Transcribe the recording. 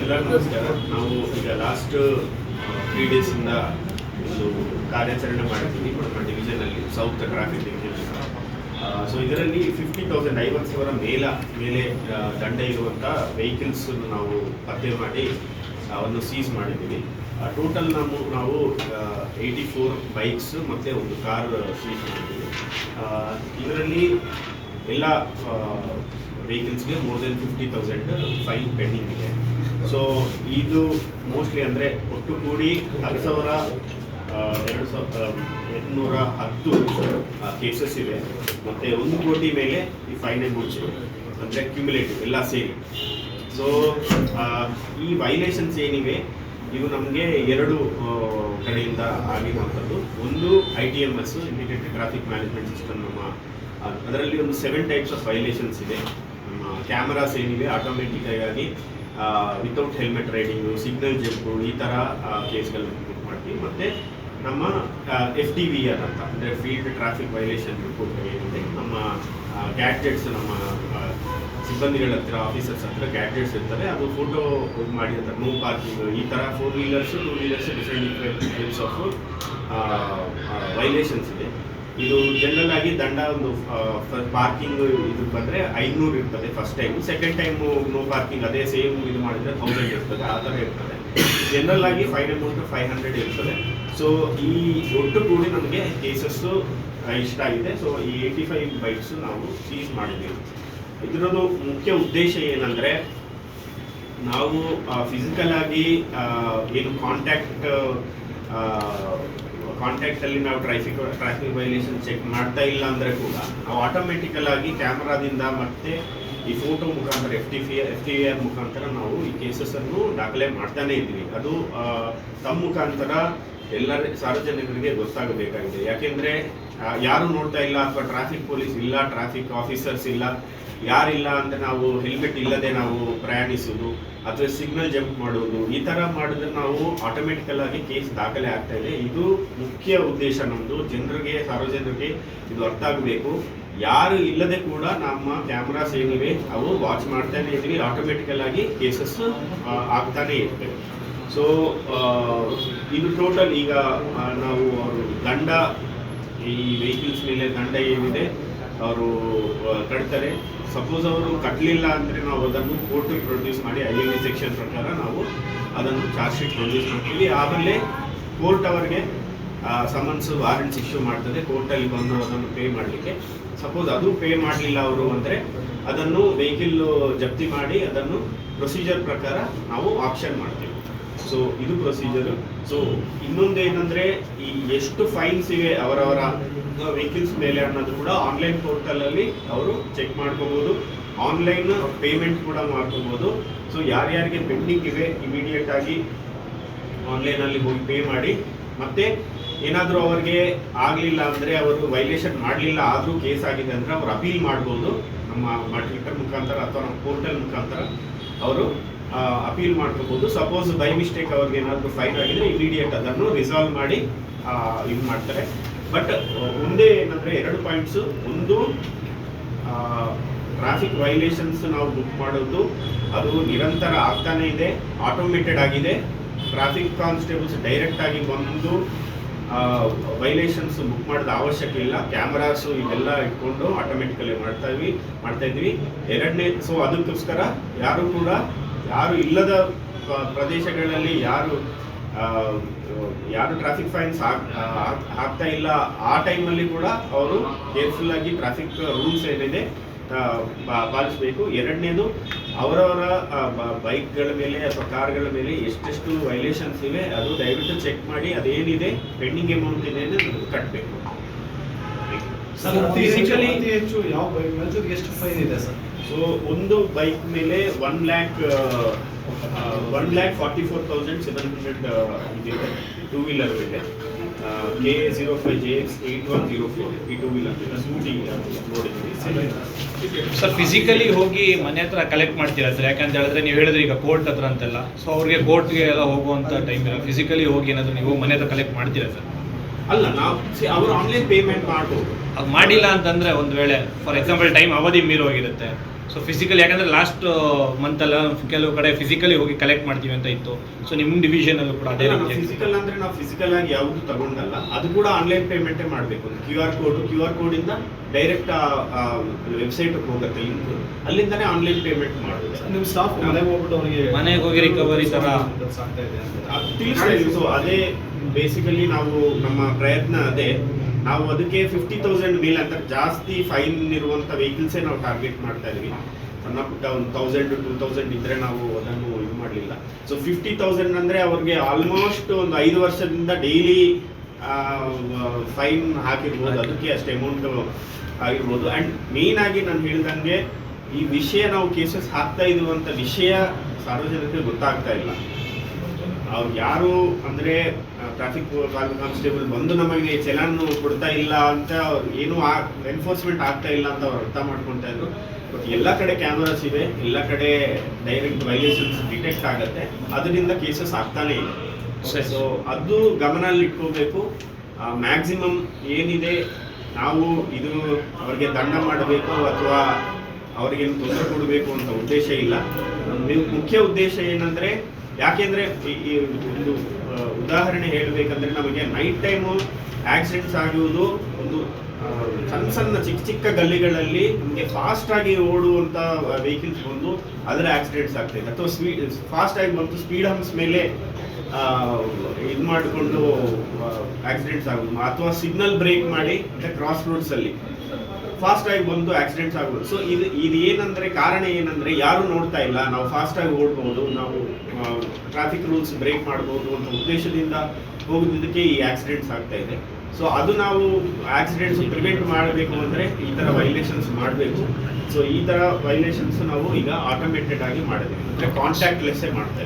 ಎಲ್ಲರಿಗೂ ನಮಸ್ಕಾರ. ನಾವು ಈಗ ಲಾಸ್ಟ್ ತ್ರೀ ಡೇಸಿಂದ ಒಂದು ಕಾರ್ಯಾಚರಣೆ ಮಾಡಿದ್ದೀವಿ ನಮ್ಮ ಡಿವಿಷನಲ್ಲಿ ಸೌತ್ ಟ್ರಾಫಿಕ್ ಡಿವಿಷನ್ ಸೊ ಇದರಲ್ಲಿ ಫಿಫ್ಟಿ ತೌಸಂಡ್ ಐವತ್ತು ಸಾವಿರ ಮೇಲ ಮೇಲೆ ದಂಡ ಇರುವಂಥ ವೆಹಿಕಲ್ಸ್ ನಾವು ಪತ್ತೆ ಮಾಡಿ ಅವನ್ನು ಸೀಸ್ ಮಾಡಿದ್ದೀವಿ. ಟೋಟಲ್ ನಾವು ನಾವು ಏಯ್ಟಿ ಫೋರ್ ಬೈಕ್ಸ್ ಮತ್ತು ಒಂದು ಕಾರ್ ಸೀಸ್ ಮಾಡಿದ್ದೀವಿ. ಇದರಲ್ಲಿ ಎಲ್ಲ ವೆಹಿಕಲ್ಸ್ಗೆ more than fifty thousand fine pending ಇದೆ. ಸೊ ಇದು ಮೋಸ್ಟ್ಲಿ ಅಂದರೆ ಒಟ್ಟು ಕೂಡಿ ಹತ್ತು ಸಾವಿರ ಎರಡು ಸಾವಿರದ ಎಂಟುನೂರ ಹತ್ತು ಕೇಸಸ್ ಇವೆ ಮತ್ತು ಒಂದು ಕೋಟಿ ಮೇಲೆ ಈ ಫೈನ್ ಅಮೌಂಟ್ಸ್ ಇವೆ ಅಂದರೆ ಕ್ಯುಮುಲೇಟಿವ್ ಎಲ್ಲ ಸೇರಿ. ಸೊ ಈ ವೈಲೇಷನ್ಸ್ ಏನಿವೆ, ಇವು ನಮಗೆ ಎರಡು ಕಡೆಯಿಂದ ಆಗಿರುವಂಥದ್ದು. ಒಂದು I T M S integrated traffic management system ನಮ್ಮ ಅದರಲ್ಲಿ ಒಂದು ಸೆವೆನ್ ಟೈಪ್ಸ್ ಆಫ್ ವೈಲೇಷನ್ಸ್ ಇದೆ. ಕ್ಯಾಮರಾಸ್ ಏನಿವೆ ಆಟೋಮೆಟಿಕ್ ಆಗಿ without helmet riding signal jump ಈ ಥರ ಕೇಸ್ಗಳನ್ನ ಬುಕ್ ಮಾಡ್ತೀವಿ. ಮತ್ತು ನಮ್ಮ ಎಫ್ ಟಿ ವಿ ಆರ್ ಅಂತ, ಅಂದರೆ ಫೀಲ್ಡ್ ಟ್ರಾಫಿಕ್ ವೈಲೇಷನ್ ರಿಪೋರ್ಟ್ ಏನಿದೆ, ನಮ್ಮ ಗ್ಯಾಡ್ಜೆಟ್ಸ್ ನಮ್ಮ ಸಿಬ್ಬಂದಿಗಳ ಹತ್ರ ಆಫೀಸರ್ಸ್ ಹತ್ರ ಕ್ಯಾಂಡಿಡೇಟ್ಸ್ ಇರ್ತಾರೆ ಅದು ಫೋಟೋ ಇದು ಮಾಡಿರ್ತಾರೆ ನೋ ಪಾರ್ಕಿಂಗ್ ಈ ಥರ four wheelers two wheelers different types of violations ಇದೆ. ಇದು ಜನರಲ್ ಆಗಿ ದಂಡ ಒಂದು ಪಾರ್ಕಿಂಗ್ ಇದು ಬಂದರೆ ಐನೂರು ಇರ್ತದೆ first time second time no parking ಅದೇ ಸೇಮ್ ಇದು ಮಾಡಿದರೆ ಥೌಸಂಡ್ ಇರ್ತದೆ, ಆ ಥರ ಇರ್ತದೆ. ಜನರಲ್ ಆಗಿ ಫೈನ್ ಅಮೌಂಟ್ ಫೈವ್ ಹಂಡ್ರೆಡ್ ಇರ್ತದೆ. ಸೊ ಈ ಒಟ್ಟು ಕೂಡಿ ನಮಗೆ ಕೇಸಸ್ಸು ಇಷ್ಟ ಆಗಿದೆ. ಸೊ ಈ ಏಯ್ಟಿ ಫೈವ್ ಬೈಕ್ಸು ನಾವು ಸೀಸ್ ಮಾಡಿದ್ದೀವಿ. ಇದರದ್ದು ಮುಖ್ಯ ಉದ್ದೇಶ ಏನಂದರೆ, ನಾವು ಫಿಸಿಕಲ್ ಆಗಿ ಏನು ಕಾಂಟ್ಯಾಕ್ಟ್ ಕಾಂಟ್ಯಾಕ್ಟಲ್ಲಿ ನಾವು ಟ್ರಾಫಿಕ್ ಟ್ರಾಫಿಕ್ ವೈಲೇಷನ್ ಚೆಕ್ ಮಾಡ್ತಾ ಇಲ್ಲ ಅಂದ್ರೆ ಕೂಡ, ನಾವು ಆಟೋಮೆಟಿಕಲ್ ಆಗಿ ಕ್ಯಾಮ್ರಾದಿಂದ ಮತ್ತೆ ಈ ಫೋಟೋ ಮುಖಾಂತರ ಎಫ್ ಟಿ ಫಿ ಎಫ್ ಟಿ ಆರ್ ಮುಖಾಂತರ ನಾವು ಈ ಕೇಸಸ್ ಅನ್ನು ದಾಖಲೆ ಮಾಡ್ತಾನೆ ಇದ್ವಿ ಅದು ತಮ್ಮ ಮುಖಾಂತರ ಎಲ್ಲರ ಸಾರ್ವಜನಿಕರಿಗೆ ಗೊತ್ತಾಗಬೇಕಾಗಿದೆ. ಯಾಕೆಂದ್ರೆ ಯಾರು ನೋಡ್ತಾ ಇಲ್ಲ ಅಥವಾ ಟ್ರಾಫಿಕ್ ಪೊಲೀಸ್ ಇಲ್ಲ, ಟ್ರಾಫಿಕ್ ಆಫೀಸರ್ಸ್ ಇಲ್ಲ, ಯಾರಿಲ್ಲ ಅಂತ ನಾವು ಹೆಲ್ಮೆಟ್ ಇಲ್ಲದೆ ನಾವು ಪ್ರಯಾಣಿಸುವುದು ಅಥವಾ ಸಿಗ್ನಲ್ ಜಂಪ್ ಮಾಡುವುದು, ಈ ತರ ಮಾಡಿದ್ರೆ ನಾವು ಆಟೋಮೆಟಿಕಲ್ ಆಗಿ ಕೇಸ್ ದಾಖಲೆ ಆಗ್ತಾ ಇದೆ. ಇದು ಮುಖ್ಯ ಉದ್ದೇಶ ನಮ್ಮದು ಜನರಿಗೆ, ಸಾರ್ವಜನಿಕರಿಗೆ ಇದು ಅರ್ಥ ಆಗಬೇಕು. ಯಾರು ಇಲ್ಲದೆ ಕೂಡ ನಮ್ಮ ಕ್ಯಾಮ್ರಾಸ್ ಏನಿವೆ, ಅವು ವಾಚ್ ಮಾಡ್ತಾನೆ ಇದ್ವಿ ಆಟೋಮೆಟಿಕಲ್ ಆಗಿ ಕೇಸಸ್ ಆಗ್ತಾನೆ ಇರ್ತವೆ. ಸೊ ಇದು ಟೋಟಲ್ ಈಗ ನಾವು ಅವರು ದಂಡ, ಈ ವೆಹಿಕಲ್ಸ್ ಮೇಲೆ ದಂಡ ಏನಿದೆ, ಅವರು ಕಟ್ತಾರೆ. ಸಪೋಸ್ ಅವರು ಕಟ್ಟಲಿಲ್ಲ ಅಂದರೆ ನಾವು ಅದನ್ನು ಕೋರ್ಟಿಗೆ ಪ್ರೊಡ್ಯೂಸ್ ಮಾಡಿ ಐ ಎನ್ ಸೆಕ್ಷನ್ ಪ್ರಕಾರ ನಾವು ಅದನ್ನು ಚಾರ್ಜ್ ಶೀಟ್ ಪ್ರೊಡ್ಯೂಸ್ ಮಾಡ್ತೀವಿ. ಆಮೇಲೆ ಕೋರ್ಟ್ ಅವರಿಗೆ ಸಮನ್ಸ್ ವಾರೆಂಟ್ಸ್ ಇಶ್ಯೂ ಮಾಡ್ತದೆ. ಕೋರ್ಟಲ್ಲಿ ಬಂದು ಅದನ್ನು ಪೇ ಮಾಡಲಿಕ್ಕೆ. ಸಪೋಸ್ ಅದು ಪೇ ಮಾಡಲಿಲ್ಲ ಅವರು ಅಂದರೆ ಅದನ್ನು ವೆಹಿಕಲ್ ಜಪ್ತಿ ಮಾಡಿ, ಅದನ್ನು ಪ್ರೊಸೀಜರ್ ಪ್ರಕಾರ ನಾವು ಆಪ್ಷನ್ ಮಾಡ್ತೀವಿ. ಸೊ ಇದು ಪ್ರೊಸೀಜರ್ ಸೊ ಇನ್ನೊಂದೇನಂದ್ರೆ ಈ ಎಷ್ಟು ಫೈನ್ಸ್ ಇವೆ ಅವರವರ ವೆಹಿಕಲ್ಸ್ ಮೇಲೆ ಅನ್ನೋದು ಕೂಡ ಆನ್ಲೈನ್ ಪೋರ್ಟಲ್ ಅಲ್ಲಿ ಅವರು ಚೆಕ್ ಮಾಡ್ಕೋಬಹುದು ಆನ್ಲೈನ್ ಪೇಮೆಂಟ್ ಕೂಡ ಮಾಡ್ಕೋಬಹುದು ಸೊ ಯಾರ್ಯಾರಿಗೆ ಪೆಂಡಿಂಗ್ ಇವೆ ಇಮಿಡಿಯೇಟ್ ಆಗಿ ಆನ್ಲೈನ್ ಅಲ್ಲಿ ಹೋಗಿ ಪೇ ಮಾಡಿ. ಮತ್ತೆ, ಏನಾದರೂ ಅವರಿಗೆ ಆಗಲಿಲ್ಲ ಅಂದರೆ ಅವರು ವೈಲೇಷನ್ ಮಾಡಲಿಲ್ಲ, ಆದರೂ ಕೇಸ್ ಆಗಿದೆ ಅಂದರೆ ಅವರು ಅಪೀಲ್ ಮಾಡ್ಬೋದು. ನಮ್ಮ ಟ್ವಿಟರ್ ಮುಖಾಂತರ ಅಥವಾ ನಮ್ಮ ಪೋರ್ಟಲ್ ಮುಖಾಂತರ ಅವರು ಅಪೀಲ್ ಮಾಡ್ಕೋಬಹುದು ಸಪೋಸ್ ಬೈ ಮಿಸ್ಟೇಕ್ ಅವ್ರಿಗೆ ಏನಾದರೂ ಫೈನ್ ಆಗಿದ್ರೆ ಇಮಿಡಿಯೇಟ್ ಅದನ್ನು ರಿಸಾಲ್ವ್ ಮಾಡಿ ಇದು ಮಾಡ್ತಾರೆ. ಬಟ್ ಒಂದೇ ಏನಂದರೆ ಎರಡು ಪಾಯಿಂಟ್ಸು ಒಂದು ಟ್ರಾಫಿಕ್ ವೈಲೇಷನ್ಸ್ ನಾವು ಬುಕ್ ಮಾಡೋದು, ಅದು ನಿರಂತರ ಆಗ್ತಾನೆ ಇದೆ ಆಟೋಮೇಟೆಡ್ ಆಗಿದೆ. ಟ್ರಾಫಿಕ್ ಕಾನ್ಸ್ಟೇಬಲ್ಸ್ ಡೈರೆಕ್ಟ್ ಆಗಿ ಬಂದು ವೈಲೇಷನ್ಸ್ ಬುಕ್ ಮಾಡೋದು ಅವಶ್ಯಕ ಇಲ್ಲ. ಕ್ಯಾಮರಾಸು ಇವೆಲ್ಲ ಇಟ್ಕೊಂಡು ಆಟೋಮೆಟಿಕಲಿ ಮಾಡ್ತಾ ಇದ್ವಿ ಮಾಡ್ತಾ ಇದ್ವಿ. ಎರಡನೇ ಸೊ ಅದಕ್ಕೋಸ್ಕರ ಯಾರು ಕೂಡ ಯಾರು ಇಲ್ಲದ ಪ್ರದೇಶಗಳಲ್ಲಿ ಯಾರು ಯಾರು ಟ್ರಾಫಿಕ್ ಫೈನ್ಸ್ ಹಾಕ್ತಾ ಇಲ್ಲ, ಆ ಟೈಮಲ್ಲಿ ಕೂಡ ಅವರು ಕೇರ್ಫುಲ್ ಆಗಿ ಟ್ರಾಫಿಕ್ ರೂಲ್ಸ್ ಏನಿದೆ ಪಾಲಿಸಬೇಕು. ಎರಡನೇದು, ಅವರವರ ಬೈಕ್ಗಳ ಮೇಲೆ ಅಥವಾ ಕಾರ್ಗಳ ಮೇಲೆ ಎಷ್ಟೆಷ್ಟು ವೈಲೇಷನ್ಸ್ ಇವೆ, ಅದು ದಯವಿಟ್ಟು ಚೆಕ್ ಮಾಡಿ, ಅದೇನಿದೆ ಪೆಂಡಿಂಗ್ ಅಮೌಂಟ್ ಇದೆ ಕಟ್ಟಬೇಕು ಸರ್, physically- ಅತಿ ಹೆಚ್ಚು ಯಾವ ಬೈಕ್ ಮೇಲೆ ಎಷ್ಟು ಫೈನ್ ಇದೆ ಸರ್? ಸೊ ಒಂದು ಬೈಕ್ ಮೇಲೆ one lakh one lakh forty four thousand seven hundred ಇದಿದೆ ಟೂ ವೀಲರ್ ಇದೆ. K zero five J X eight one zero four ಈ ಟೂ ವೀಲರ್ ಸ್ಕೂಟಿ ನೋಡಿದ್ದೀವಿ. ಸರ್ ಫಿಸಿಕಲಿ ಹೋಗಿ ಮನೆ ಹತ್ರ ಕಲೆಕ್ಟ್ ಮಾಡ್ತೀರಾ ಸರ್? ಯಾಕಂತ ಹೇಳಿದ್ರೆ ನೀವು ಹೇಳಿದ್ರೆ ಈಗ ಕೋರ್ಟ್ ಹತ್ರ ಅಂತೆಲ್ಲ. ಸೊ ಅವ್ರಿಗೆ ಕೋರ್ಟ್ಗೆ ಎಲ್ಲ ಹೋಗುವಂಥ ಟೈಮ್ ಇಲ್ಲ. ಫಿಸಿಕಲಿ ಹೋಗಿ ಏನಾದರೂ ನೀವು ಮನೆ ಹತ್ರ ಕಲೆಕ್ಟ್ ಮಾಡ್ತೀರಾ ಸರ್? ಅಲ್ಲ, ನಾವು ಅವರು ಆನ್ಲೈನ್ ಪೇಮೆಂಟ್ ಮಾಡ್ಬೋದು. ಮಾಡಿಲ್ಲ ಅಂತಂದ್ರೆ ಒಂದು ವೇಳೆ ಫಾರ್ ಎಕ್ಸಾಂಪಲ್ ಟೈಮ್ ಅವಧಿ ಮೀರಿ ಹೋಗಿರುತ್ತೆ. ಸೊ ಫಿಸಿಕಲ್ ಯಾಕಂದ್ರೆ ಲಾಸ್ಟ್ ಮಂತ್ ಅಲ್ಲ ಕೆಲವು ಕಡೆ ಫಿಸಿಕಲಿ ಹೋಗಿ ಕಲೆಕ್ಟ್ ಮಾಡ್ತೀವಿ ಅಂತ ಇತ್ತು. ಸೊ ನಿಮ್ಮ ಡಿವಿಷನ್ ಅಲ್ಲೂ ಕೂಡ ಅದೇ ರೀತಿ ಫಿಸಿಕಲ್ ಅಂದ್ರೆ ನಾವು ಫಿಸಿಕಲ್ ಆಗಿ ಯಾವುದು ತಗೊಂಡಲ್ಲ ಅದು ಕೂಡ ಆನ್ಲೈನ್ ಪೇಮೆಂಟೇ ಮಾಡಬೇಕು. Q R code Q R code ಇಂದ ಡೈರೆಕ್ಟ್ ವೆಬ್ಸೈಟ್ ಹೋಗುತ್ತೆ ಲಿಂಕ್ ಅಲ್ಲಿಂದನೇ ಆನ್ಲೈನ್ ಪೇಮೆಂಟ್ ಮಾಡೋದು. ನಿಮ್ಮ ಸ್ಟಾಫ್ ಮನೆಗೆ ಹೋಗ್ಬಿಟ್ಟು ಅವರಿಗೆ ಮನೆಗೆ ಹೋಗಿ ರಿಕವರಿ ತರ. ಆಗ್ತಾ ಇದೆ ಅಂತ. ತಿಳಿಸ್ತಾ ಸೊ ಅದೇ ಬೇಸಿಕಲಿ ನಾವು ನಮ್ಮ ಪ್ರಯತ್ನ ಅದೇ. ನಾವು ಅದಕ್ಕೆ ಫಿಫ್ಟಿ ತೌಸಂಡ್ ಮೇಲೆ ಅಂತ ಜಾಸ್ತಿ ಫೈನ್ ಇರುವಂತ ವೆಹಿಕಲ್ಸೇ ನಾವು ಟಾರ್ಗೆಟ್ ಮಾಡ್ತಾ ಇದೀವಿ. ಸಣ್ಣ ಪುಟ್ಟ ಒಂದು ತೌಸಂಡ್ ಟೂ ತೌಸಂಡ್ ಇದ್ರೆ ನಾವು ಅದನ್ನು ಇದು ಮಾಡಲಿಲ್ಲ. ಸೊ ಫಿಫ್ಟಿ ತೌಸಂಡ್ ಅಂದ್ರೆ ಅವ್ರಿಗೆ ಆಲ್ಮೋಸ್ಟ್ ಒಂದು ಐದು ವರ್ಷದಿಂದ ಡೈಲಿ ಫೈನ್ ಹಾಕಿರ್ಬೋದು. ಅದಕ್ಕೆ ಅಷ್ಟು ಅಮೌಂಟ್ ಆಗಿರ್ಬೋದು. ಅಂಡ್ ಮೇನ್ ಆಗಿ ನಾನು ಹೇಳಿದಂಗೆ ಈ ವಿಷಯ ನಾವು ಕೇಸಸ್ ಹಾಕ್ತಾ ಇರುವಂತ ವಿಷಯ ಸಾರ್ವಜನಿಕರಿಗೆ ಗೊತ್ತಾಗ್ತಾ ಇಲ್ಲ. ಅವ್ರು ಯಾರು ಅಂದ್ರೆ ಟ್ರಾಫಿಕ್ ಕಾನ್ಸ್ಟೇಬಲ್ ಬಂದು ನಮಗೆ ಚಲನ್ ಕೊಡ್ತಾ ಇಲ್ಲ ಅಂತ ಏನು ಎನ್ಫೋರ್ಸ್ಮೆಂಟ್ ಆಗ್ತಾ ಇಲ್ಲ ಅಂತ ಅವ್ರು ಅರ್ಥ ಮಾಡ್ಕೊತಾ ಇದ್ರು. ಬಟ್ ಎಲ್ಲ ಕಡೆ ಕ್ಯಾಮರಾಸ್ ಇವೆ ಎಲ್ಲ ಕಡೆ ಡೈರೆಕ್ಟ್ ವೈಲೇಷನ್ಸ್ ಡಿಟೆಕ್ಟ್ ಆಗುತ್ತೆ. ಅದರಿಂದ ಕೇಸಸ್ ಆಗ್ತಾನೆ ಇದೆ. ಸೊ ಅದು ಗಮನಲ್ಲಿ ಇಟ್ಕೋಬೇಕು. ಮ್ಯಾಕ್ಸಿಮಮ್ ಏನಿದೆ ನಾವು ಇದು ಅವ್ರಿಗೆ ದಂಡ ಮಾಡಬೇಕು ಅಥವಾ ಅವ್ರಿಗೇನು ತೊಂದರೆ ಕೊಡಬೇಕು ಅಂತ ಉದ್ದೇಶ ಇಲ್ಲ. ನಮ್ಮ ಮುಖ್ಯ ಉದ್ದೇಶ ಏನಂದ್ರೆ ಯಾಕೆಂದ್ರೆ ಈ- ಒಂದು ಉದಾಹರಣೆ ಹೇಳಬೇಕಂದ್ರೆ ನಮಗೆ ನೈಟ್ ಟೈಮು ಆಕ್ಸಿಡೆಂಟ್ಸ್ ಆಗುವುದು ಒಂದು ಸಣ್ಣ ಸಣ್ಣ ಚಿಕ್ಕ ಚಿಕ್ಕ ಗಲ್ಲಿಗಳಲ್ಲಿ ನಮಗೆ ಫಾಸ್ಟ್ ಆಗಿ ಓಡುವಂತ ವೆಹಿಕಲ್ಸ್ ಬಂದು ಅದರ ಆಕ್ಸಿಡೆಂಟ್ಸ್ ಆಗ್ತದೆ. ಅಥವಾ ಸ್ಪೀಡ್ ಫಾಸ್ಟ್ ಆಗಿ ಬಂತು ಸ್ಪೀಡ್ ಹಂಪ್ಸ್ ಮೇಲೆ ಇದು ಮಾಡಿಕೊಂಡು ಆಕ್ಸಿಡೆಂಟ್ಸ್ ಆಗೋದು ಅಥವಾ ಸಿಗ್ನಲ್ ಬ್ರೇಕ್ ಮಾಡಿ ಮತ್ತೆ ಕ್ರಾಸ್ ರೋಡ್ಸ್ ಅಲ್ಲಿ. ಫಾಸ್ಟ್ ಆಗಿ ಬಂದು ಆಕ್ಸಿಡೆಂಟ್ಸ್ ಆಗ್ಬೋದು ಸೊ ಇದು ಇದು ಏನಂದ್ರೆ ಕಾರಣ ಏನಂದ್ರೆ ಯಾರು ನೋಡ್ತಾ ಇಲ್ಲ. ನಾವು ಫಾಸ್ಟ್ ಆಗಿ ಓಡ್ಬಹುದು ನಾವು ಟ್ರಾಫಿಕ್ ರೂಲ್ಸ್ ಬ್ರೇಕ್ ಮಾಡಬಹುದು ಅಂತ ಉದ್ದೇಶದಿಂದ ಹೋಗೋದಕ್ಕೆ ಈ ಆಕ್ಸಿಡೆಂಟ್ಸ್ ಆಗ್ತಾ ಇದೆ. ಸೊ ಅದು ನಾವು ಆಕ್ಸಿಡೆಂಟ್ಸ್ ಪ್ರಿವೆಂಟ್ ಮಾಡಬೇಕು ಅಂದ್ರೆ ಈ ತರ ವೈಲೇಷನ್ಸ್ ಮಾಡಬೇಕು. ಸೊ ಈ ತರ ವೈಲೇಷನ್ಸ್ ನಾವು ಈಗ ಆಟೋಮೇಟೆಡ್ ಆಗಿ ಮಾಡಿದ್ದೀವಿ ಅಂದ್ರೆ ಕಾಂಟ್ಯಾಕ್ಟ್ ಲೆಸ್ಸೇ ಮಾಡ್ತಾ